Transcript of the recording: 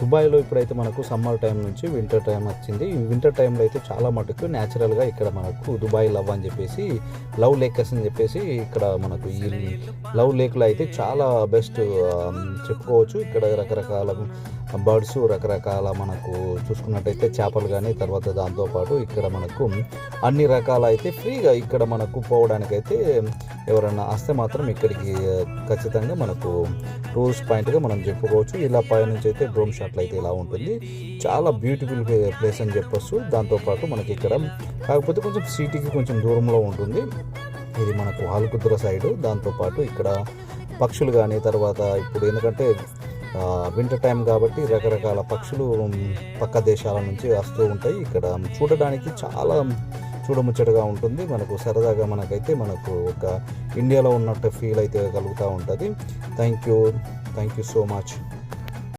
దుబాయ్లో ఇప్పుడైతే మనకు సమ్మర్ టైం నుంచి వింటర్ టైం వచ్చింది. ఈ వింటర్ టైంలో అయితే చాలా మటుకు న్యాచురల్గా ఇక్కడ మనకు దుబాయ్ లవ్ అని చెప్పేసి లవ్ లేకర్స్ అని చెప్పేసి ఇక్కడ మనకు ఈ లవ్ లేక్లో అయితే చాలా బెస్ట్ చెప్పుకోవచ్చు. ఇక్కడ రకరకాల బర్డ్స్ రకరకాల మనకు చూసుకున్నట్టయితే చేపలు కానీ తర్వాత దాంతోపాటు ఇక్కడ మనకు అన్ని రకాల అయితే ఫ్రీగా ఇక్కడ మనకు పోవడానికి అయితే ఎవరైనా వస్తే మాత్రం ఇక్కడికి ఖచ్చితంగా మనకు టూరిస్ట్ పాయింట్గా మనం చెప్పుకోవచ్చు. ఇలా పైనుంచి అయితే డ్రోమ్ షాప్ అయితే ఇలా ఉంటుంది. చాలా బ్యూటిఫుల్ ప్లేస్ అని చెప్పొచ్చు. దాంతోపాటు మనకి ఇక్కడ కాకపోతే కొంచెం సిటీకి కొంచెం దూరంలో ఉంటుంది. ఇది మనకు ఆలుకుద్ర సైడు దాంతోపాటు ఇక్కడ పక్షులు కానీ తర్వాత ఇప్పుడు ఎందుకంటే వింటర్ టైం కాబట్టి రకరకాల పక్షులు పక్క దేశాల నుంచి వస్తూ ఉంటాయి. ఇక్కడ చూడడానికి చాలా చూడముచ్చటగా ఉంటుంది. మనకు సరదాగా మనకైతే మనకు ఒక ఇండియాలో ఉన్నట్టు ఫీల్ అయితే కలుగుతూ ఉంటుంది. Thank you thank you so much